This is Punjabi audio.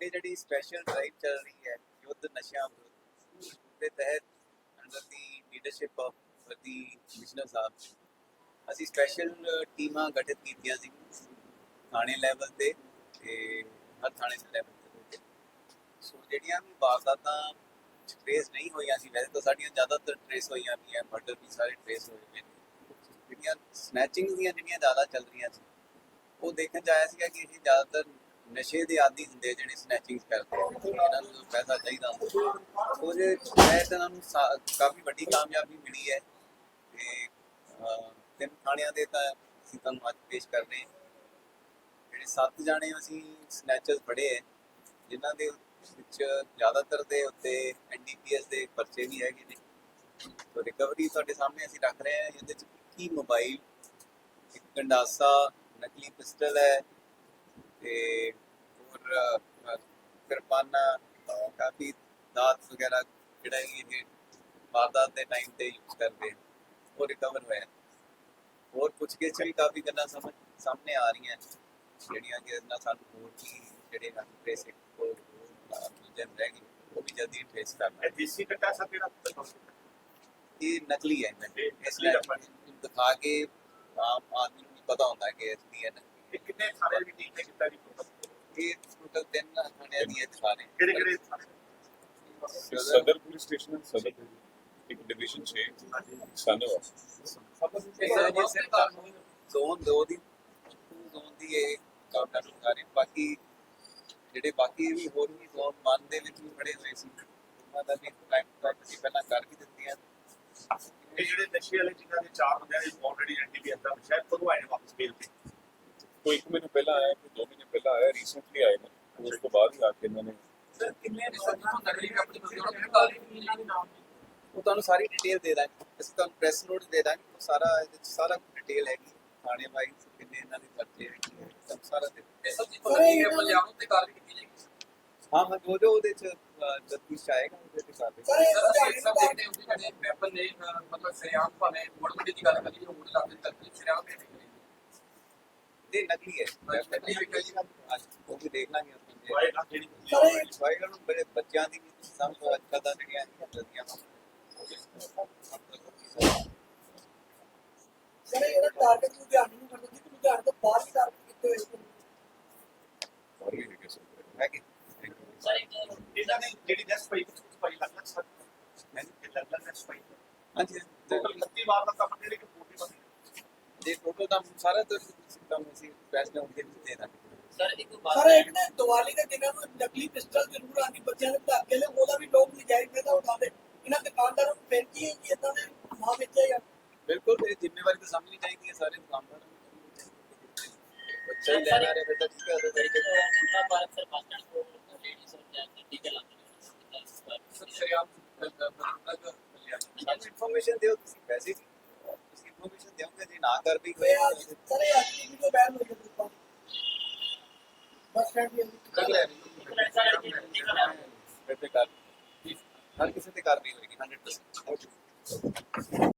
ਸਾਡੀ ਜਿਹੜੀ ਸਪੈਸ਼ਲ ਡਰਾਈਵ ਚੱਲ ਰਹੀ ਹੈ, ਯੁੱਧ ਨਸ਼ਿਆਂ ਵਿਰੁੱਧ ਦੇ ਤਹਿਤ ਅੰਡਰ ਦੀ ਲੀਡਰਸ਼ਿਪ ਆਫ ਵਰਦੀ ਕਮਿਸ਼ਨਰ ਸਾਹਿਬ ਅਸੀਂ ਸਪੈਸ਼ਲ ਟੀਮਾਂ ਗਠਿਤ ਕੀਤੀਆਂ ਸੀ ਥਾਣੇ ਲੈਵਲ ਤੇ ਤੇ ਹਰ ਥਾਣੇ ਦੇ ਲੈਵਲ ਤੇ। ਸੋ ਜਿਹੜੀਆਂ ਵੀ ਵਾਰਦਾਤਾਂ ਟ੍ਰੇਸ ਨਹੀਂ ਹੋਈਆਂ ਸੀ, ਵੈਸੇ ਤਾਂ ਸਾਡੀਆਂ ਜ਼ਿਆਦਾਤਰ ਟ੍ਰੇਸ ਹੋਈਆਂ ਵੀ ਹੈ ਮਰਡਰ ਵੀ ਸਾਰੇ ਟ੍ਰੇਸ ਹੋਏ ਹੋਏ ਨੇ। ਜਿਹੜੀਆਂ ਸਨੈਚਿੰਗ ਦੀਆਂ ਜਿਹੜੀਆਂ ਜ਼ਿਆਦਾ ਚੱਲ ਰਹੀਆਂ ਸੀ, ਉਹ ਦੇਖਣ ਚ ਆਇਆ ਸੀਗਾ ਕਿ ਇਹ ਜ਼ਿਆਦਾਤਰ ਨਸ਼ੇ ਦੇ ਆਦੀ ਹੁੰਦੇ ਜਿਹੜੇ ਸਨੈਚਿੰਗ ਕਰਦੇ ਆ। ਇਹਨਾਂ ਨੂੰ ਪੈਸਾ ਚਾਹੀਦਾ ਹੁੰਦਾ। ਉਹਦੇ ਤਹਿਤ ਇਹਨਾਂ ਨੂੰ ਕਾਫੀ ਵੱਡੀ ਕਾਮਯਾਬੀ ਮਿਲੀ ਹੈ। ਤੇ ਤਿੰਨ ਥਾਣਿਆਂ ਦੇ ਤਾਂ ਅਸੀਂ ਤੁਹਾਨੂੰ ਅੱਜ ਪੇਸ਼ ਕਰ ਰਹੇ ਹਾਂ। ਜਿਹੜੇ ਸੱਤ ਜਾਣੇ ਅਸੀਂ ਸਨੈਚਰਸ ਫੜੇ ਹੈ, ਜਿਨ੍ਹਾਂ ਦੇ ਵਿੱਚ ਜ਼ਿਆਦਾਤਰ ਦੇ ਉੱਤੇ ਐਨਡੀਪੀਐਸ ਦੇ ਪਰਚੇ ਵੀ ਹੈਗੇ ਨੇ। ਤੋ ਰਿਕਵਰੀ ਤੁਹਾਡੇ ਸਾਹਮਣੇ ਅਸੀਂ ਰੱਖ ਰਹੇ ਹਾਂ। ਇਹਦੇ ਚ 21 ਮੋਬਾਈਲ ਇੱਕ ਗੰਡਾਸਾ, ਨਕਲੀ ਪਿਸਟਲ ਹੈ, ਤੇ ਜਿਹੜਾ ਇਹ ਵਾਰਦਾਤ ਦੇ ਟਾਈਮ ਤੇ ਯੂਜ਼ ਕਰਦੇ ਉਹ ਰਿਕਵਰ ਹੋਇਆ। ਹੋਰ ਕੁਝ ਕੇ ਵੀ ਕਾਫੀ ਗੱਲਾਂ ਸਮਝ ਸਾਹਮਣੇ ਆ ਰਹੀਆਂ ਜਿਹੜੀਆਂ ਕਿ ਇਹਨਾਂ ਸਾਨੂੰ ਹੋਰ ਵੀ ਜਿਹੜੇ ਹਨ ਬੇਸਿਕ ਹੋਰ ਜਨ ਰਹਿ ਗਏ ਉਹ ਵੀ ਜਲਦੀ ਟ੍ਰੇਸ ਕਰਨਾ ਇਹ ਦੇਸੀ ਕੱਟਾ ਸਭ ਜਿਹੜਾ ਇਹ ਨਕਲੀ ਹੈ ਇਹ ਇਸ ਲਈ ਆਪਾਂ ਦਿਖਾ ਕੇ ਆਮ ਆਦਮੀ ਨੂੰ ਵੀ ਪਤਾ ਹੁੰਦਾ ਕਿ ਅਸਲੀ ਹੈ। ਨਕਲੀ ਕਿੰਨੇ ਥਾਣੇ ਦੀ ਟੀਮ ਨੇ ਕੀਤਾ ਜੀ ਇਹ ਟੋਟਲ ਤਿੰਨ ਥਾਣਿਆਂ ਦੀ ਇਹ ਦਿਖਾ ਰਹੇ ਕਿਹੜੇ ਕਿਹੜੇ ਸਦਰ ਪੁਲਿਸ ਸਟੇਸ਼ਨ ਸਦਰ ਇੱਕ ਡਿਵੀਜ਼ਨ 6 ਸਾਨੇਵਾ ਇਹ ਸਿਰਫ ਤੁਹਾਨੂੰ ਜ਼ੋਨ 2 ਦੀ ਜ਼ੋਨ ਦੀ ਇਹ ਕਾਊਂਟਰ ਲਗਾ ਰਹੇ ਬਾਕੀ ਜਿਹੜੇ ਬਾਕੀ ਵੀ ਹੋਰ ਵੀ ਜ਼ੋਨ 1 ਦੇ ਵਿੱਚ ਵੀ ਖੜੇ ਹੋਏ ਸੀ ਉਹਨਾਂ ਦਾ ਵੀ ਟਾਈਮ ਟਾਈਮ ਅਸੀਂ ਪਹਿਲਾਂ ਕਰ ਵੀ ਦਿੱਤੀਆਂ ਇਹ ਜਿਹੜੇ ਨਸ਼ੇ ਵਾਲੇ ਜਿਨ੍ਹਾਂ ਦੇ ਚਾਰ ਬੰਦੇ ਨੇ ਆਲਰੇਡੀ ਐਨਡੀਪੀਐਸ ਦਾ ਸ਼ਾਇਦ ਕਦੋਂ ਆਏ ਨੇ ਵਾਪਸ ਬੇਲ ਤੇ? ਕੋਈ ਇੱਕ ਮਹੀਨੇ ਪਹਿਲਾਂ ਆਇਆ ਕੋਈ ਦੋ ਮਹੀਨੇ ਪਹਿਲਾਂ ਆਇਆ ਰੀਸੈਂਟਲੀ ਆਏ ਨੇ। ਉਸ ਤੋਂ ਬਾਅਦ ਹੀ ਆ ਕੇ ਇਹਨਾਂ ਨੇ ਸਰ ਕਿੰਨੇ ਨਕਲੀ ਕੰਪਨੀ ਬੰਦੇ ਉਹਨਾਂ ਨੇ ਕਾਲੀ ਨੀਲਾ ਦੇ ਨਾਮ ਉਹ ਤੁਹਾਨੂੰ ਸਾਰੀ ਡਿਟੇਲ ਦੇ ਦਾਂਗੇ। ਅਸੀਂ ਤੁਹਾਨੂੰ ਪ੍ਰੈਸ ਨੋਟ ਦੇ ਦਾਂਗੇ। ਉਹ ਸਾਰਾ ਇਹਦੇ ਵਿੱਚ ਸਾਰਾ ਡਿਟੇਲ ਹੈਗੀ। ਥਾਣੇ ਵਾਈਜ਼ ਕਿੰਨੇ ਇਹਨਾਂ ਦੇ ਪਰਚੇ ਹੈਗੇ ਤੁਹਾਨੂੰ ਸਾਰਾ ਦੇ ਸਭ ਨਹੀਂ ਹੈ ਪੰਜਾਬ ਉੱਤੇ ਕਾਰਵਾਈ ਕੀਤੀ ਜਾਏਗੀ। ਹਾਂ ਹਾਂ ਜੋ ਜੋ ਉਹਦੇ ਚ ਤਫਤੀਸ਼ ਆਏਗਾ ਉਹਦੇ ਤੇ ਕਰ ਸਰ ਇਹ ਸਭ ਦੇਖਦੇ ਹੋ ਕਿ ਜਿਹੜੇ ਵੈਪਨ ਨੇ ਮਤਲਬ ਸਰਿਆਮ ਭਾਵੇਂ ਮੋੜ ਮੋੜੀ ਦੀ ਗੱਲ ਕਰੀਏ ਉਹ ਲੱਗ ਤੱਕ ਸਰਿਆਮ ਦੇ ਵਿਕਲ ਜੀ ਅੱਜ ਉਹ ਵੀ ਦੇਖ ਲਾਂਗੇ ਆਪਾਂ ਵਾਏ ਨਾ ਬੜੇ ਬੱਚਿਆਂ ਦੀ ਵੀ ਸਭ ਤੋਂ ਅੱਛਾ ਤਾਂ ਜਿਹੜੀਆਂ ਹੈਗੀਆਂ ਚੱਲਦੀਆਂ ਸਰ ਇਹ ਟਾਰਗੇਟ ਲੁਧਿਆਣੇ ਨੂੰ ਕਰਦਾ ਸੀ ਕਿ ਲੁਧਿਆਣੇ ਤੋਂ ਬਾਹਰ ਵੀ ਟਾਰਗੇਟ ਕੀਤੇ ਹੋਏ ਸੀ। ਹੋਰ ਵੀ ਸਰ ਹੈ ਕਿ ਇਹਨਾਂ ਨੇ ਜਿਹੜੀ ਨੈਸ ਪਈ ਕੁਝ ਪਈ ਲੱਗ ਲੱਗ ਸਰ। ਮੈਂ ਇਹ ਲੱਗ ਲੱਗ ਨੈਸ ਪਈ ਹਾਂਜੀ। ਟੋਟਲ 31 ਵਾਰ ਦਾ ਕੰਮ ਜਿਹੜੇ ਕਿ ਪੂਰੀ ਬਣੀ ਜੇ ਟੋਟਲ ਦਾ ਸਾਰਾ ਤਾਂ ਸਿਸਟਮ ਅਸੀਂ ਪੈਸੇ ਦੇ ਉੱਤੇ ਦੇ ਦਾਂਗੇ ਸਰ ਇੱਕ ਸਰ ਇੱਕ ਨੇ ਦੀਵਾਲੀ ਦੇ ਦਿਨਾਂ ਨੂੰ ਨਕਲੀ ਪਿਸਟਲ ਜ਼ਰੂਰ ਆਂਦੀ ਬੱਚਿਆਂ ਦੇ ਧਾਗੇ ਨੇ ਉਹਦਾ ਵੀ ਲੋਕ ਨਜਾਇਜ਼ ਫਾਇਦਾ ਉਠਾਉਂਦੇ ਇਹਨਾਂ ਦੁਕਾਨਦਾਰਾਂ ਨੂੰ ਬੇਨਤੀ ਹੈ ਕਿ ਇਦਾਂ ਦੇ ਨਾ ਵੇਚਿਆ ਜਾਂ ਬਿਲਕੁਲ ਮੇਰੀ ਜ਼ਿੰਮੇਵਾਰੀ ਤਾਂ ਸਮਝਣੀ ਚਾਹੀਦੀ ਹੈ ਸਾਰੇ ਦੁਕਾਨਦਾਰਾਂ ਨੂੰ ਬੱਚਾ ਹੀ ਲੈਣਾ ਰਹੇ ਤਾਂ ਠੀਕ ਹੈ ਉਹਦੇ ਤਰੀਕੇ जितना भारत सर बस स्टैंड को लेडीज और जेंट्स टिकट ਸਰ ਸਰਿਆਮ ਤੱਕ ਸਾਨੂੰ ਇਨਫੋਰਮੇਸ਼ਨ ਦਿਓ ਤੁਸੀਂ ਨਾ ਕਰ ਵੀ ਅੱਜ- ਸਰ ਇਹ ਦੀ ਵੀਡੀਓ ਬੈਨ ਹੈ ਦੀ। ਬੱਸ ਸਟੈਂਡ ਦੀ ਕਰ ਲੈ। ਤੇ ਕਰ। ਹਰ ਕਿਸੇ ਤੇ ਕਾਰਵਾਈ ਹੋਏਗੀ 100%